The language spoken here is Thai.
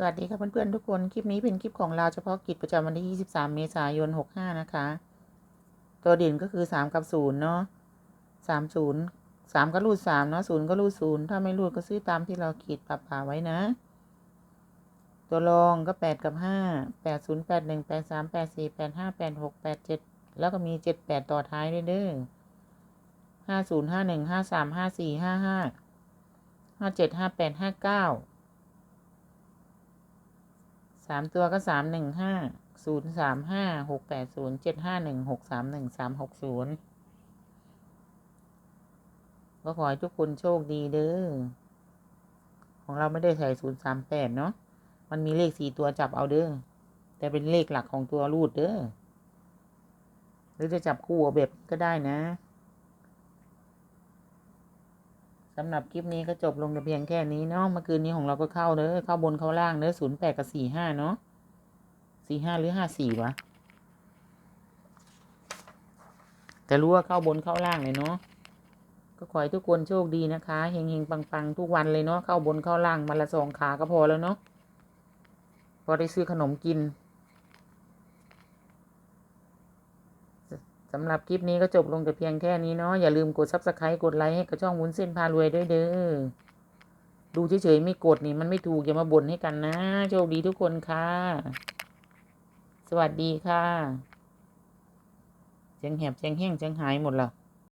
สวัสดีค่ะเพื่อนๆทุกคน คลิปนี้เป็นคลิปของเราเฉพาะกิจประจำวันที่ 23 เมษายน 65 นะคะ ตัวเด่นก็คือ 3 กับ 0 เนาะ3 0 3 ก็รูด3เนาะ0ก็รูด0ถ้าไม่รูดก็ซื้อตามที่เราขีดปรับป่าไว้นะ ตัวรองก็ 8 กับ 5 8 0 8 1 8 3 8 4 8 5 8 6 8 7 แล้วก็มี 7 8 ต่อท้ายด้วยเด้อ5 0 5 1 5 3 5 4 5 5 5 7 5 8 5 9 สามตัวก็สามหนึ่งห้าศูนย์สามห้าหกแปดศูนย์เจ็ดห้าหนึ่งหกสามหนึ่งสามหกศูนย์ก็ขอให้ทุกคนโชคดีเด้อ ของเราไม่ได้ใส่ศูนย์สามแปดเนาะ มันมีเลขสี่ตัวจับเอาเด้อ แต่เป็นเลขหลักของตัวรูดเด้อ หรือจะจับคู่เอาแบบก็ได้นะ สำหรับคลิปนี้ก็จบลงแต่เพียงแค่นี้เนาะเมื่อคืนนี้ของเราก็เข้าเด้อเข้าบนเข้าล่างเด้อศูนย์แปดกับสี่ห้าเนาะสี่ห้าหรือห้าสี่วะแต่รู้ว่าเข้าบนเข้าล่างเลยเนาะก็ขอให้ทุกคนโชคดีนะคะเฮงเฮงปังปังทุกวันเลยเนาะเข้าบนเข้าล่างมาละสองขาก็พอแล้วเนาะพอได้ซื้อขนมกิน สำหรับคลิปนี้ก็จบลงแต่เพียงแค่นี้เนาะอย่าลืมกดซับสไครต์กดไลค์ให้กับช่องวุ้นเส้นพารวยด้วยเด้อดูเฉยๆไม่กดนี่มันไม่ถูกอย่ามาบ่นให้กันนะโชคดีทุกคนค่ะ สวัสดีค่ะเจียงแหบเจียงแห้งเจียงหายหมดแล้ว